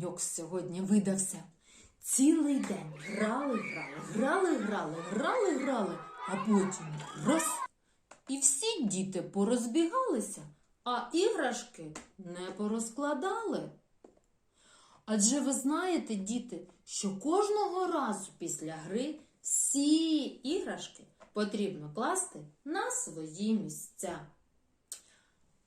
деньок сьогодні видався. Цілий день грали, грали, грали, грали, грали, грали, а потім раз. І всі діти порозбігалися, а іграшки не порозкладали. Адже ви знаєте, діти, що кожного разу після гри всі іграшки потрібно класти на свої місця.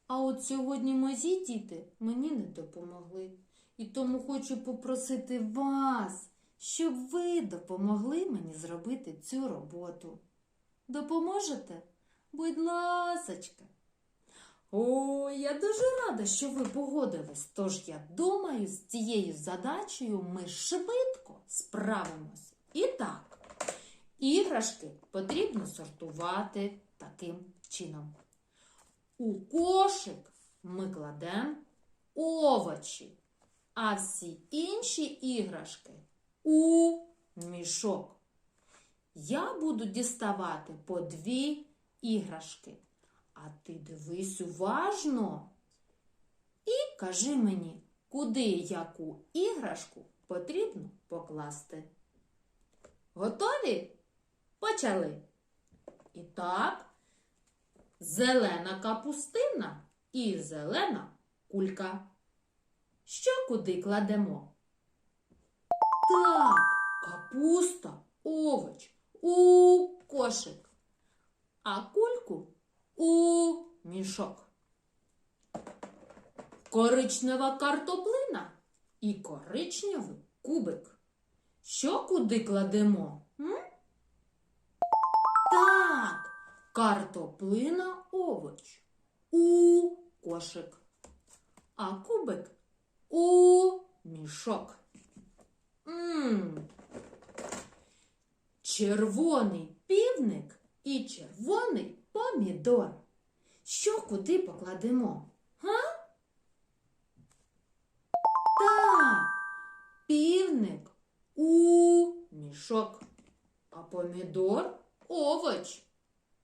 А от сьогодні мої діти мені не допомогли. І тому хочу попросити вас, щоб ви допомогли мені зробити цю роботу. Допоможете? Будь ласочка. Ой, я дуже рада, що ви погодились. Тож я думаю, з цією задачею ми швидко справимось. І так, іграшки потрібно сортувати таким чином. У кошик ми кладемо овочі, а всі інші іграшки у мішок. Я буду діставати по дві іграшки. А ти дивись уважно і кажи мені, куди яку іграшку потрібно покласти. Готові? Почали. І так, зелена капустина і зелена кулька. Що куди кладемо? Так, капуста, овоч у кошик, а кульку у мішок. Коричнева картоплина і коричневий кубик. Що куди кладемо? М? Так, картоплина овоч у кошик, а кубик у мішок. М. Червоний півник і червоний помідор. Що куди покладемо? Га? Так, півник у мішок, а помідор овоч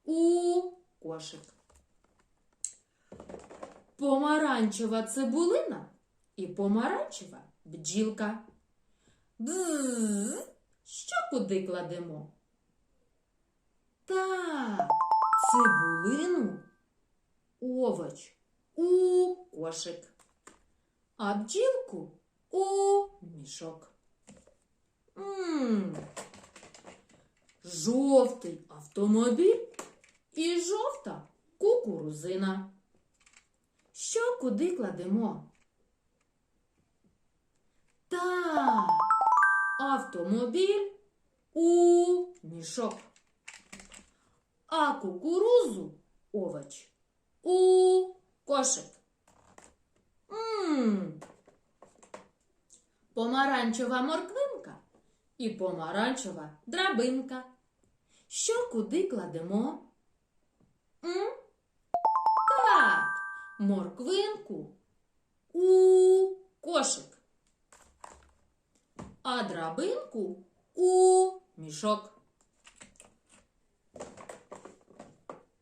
у кошик. Помаранчева цибулина і помаранчева бджілка. Бзз, що куди кладемо? Так, цибулину, овоч у кошик, а бджілку у мішок. М, Жовтий автомобіль і жовта кукурузина. Що куди кладемо? Так, автомобіль у мішок, а кукурузу овоч у кошик. М, Помаранчева морквинка і помаранчева драбинка. Що куди кладемо? М? Так, морквинку у кошик, а драбинку у мішок.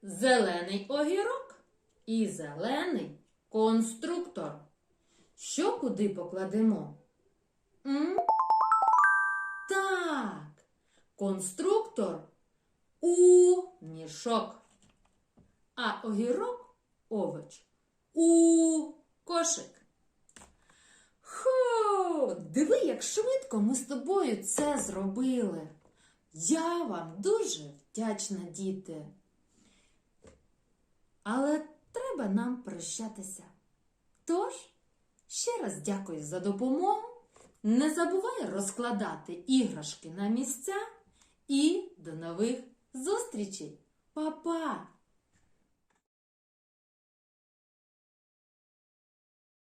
Зелений огірок і зелений конструктор. Що куди покладемо? М? Так, конструктор у мішок, а огірок овоч у кошик. Хо, диви, як швидко ми з тобою це зробили. Я вам дуже вдячна, діти. Але треба нам прощатися. Тож, ще раз дякую за допомогу. Не забувай розкладати іграшки на місця і до нових зустрічей. Па-па!